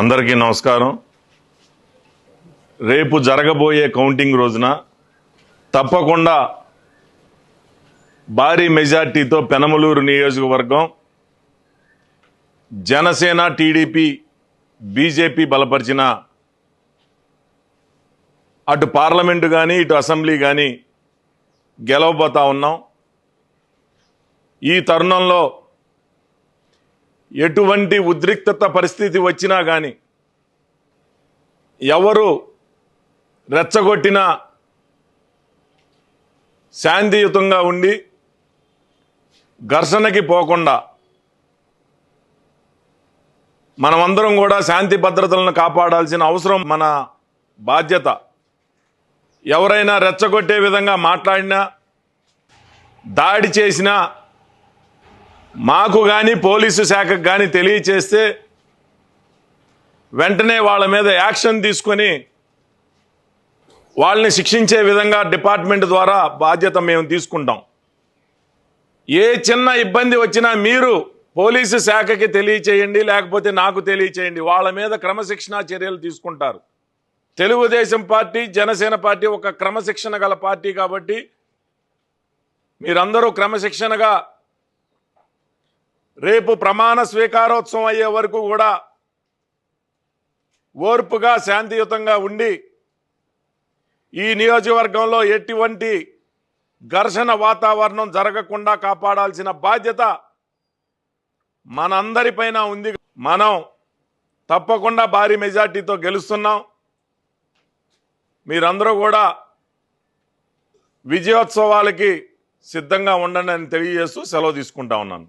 అందరికీ నమస్కారం. రేపు జరగబోయే కౌంటింగ్ రోజున తప్పకుండా భారీ మెజార్టీతో పెనమలూరు నియోజకవర్గం జనసేన టీడీపీ బీజేపీ బలపరిచిన అటు పార్లమెంటు కానీ ఇటు అసెంబ్లీ కానీ గెలవబోతా ఉన్నాం. ఈ తరుణంలో ఎటువంటి ఉద్రిక్తత పరిస్థితి వచ్చినా కానీ ఎవరు రెచ్చగొట్టినా శాంతియుతంగా ఉండి ఘర్షణకి పోకుండా మనమందరం కూడా శాంతి భద్రతలను కాపాడాల్సిన అవసరం మన బాధ్యత. ఎవరైనా రెచ్చగొట్టే విధంగా మాట్లాడినా దాడి చేసినా మాకు కానీ పోలీసు శాఖకు కానీ తెలియచేస్తే వెంటనే వాళ్ళ మీద యాక్షన్ తీసుకొని వాళ్ళని శిక్షించే విధంగా డిపార్ట్మెంట్ ద్వారా బాధ్యత మేము తీసుకుంటాం. ఏ చిన్న ఇబ్బంది వచ్చినా మీరు పోలీసు శాఖకి తెలియచేయండి లేకపోతే నాకు తెలియచేయండి. వాళ్ళ మీద క్రమశిక్షణా చర్యలు తీసుకుంటారు. తెలుగుదేశం పార్టీ జనసేన పార్టీ ఒక క్రమశిక్షణ గల పార్టీ కాబట్టి మీరందరూ క్రమశిక్షణగా రేపు ప్రమాణ స్వీకారోత్సవం అయ్యే వరకు కూడా ఓర్పుగా శాంతియుతంగా ఉండి ఈ నియోజకవర్గంలో ఎటువంటి ఘర్షణ వాతావరణం జరగకుండా కాపాడాల్సిన బాధ్యత మనందరిపైన ఉంది. మనం తప్పకుండా భారీ మెజార్టీతో గెలుస్తున్నాం. మీరందరూ కూడా విజయోత్సవాలకి సిద్ధంగా ఉండండి అని తెలియజేస్తూ సెలవు తీసుకుంటా ఉన్నాను.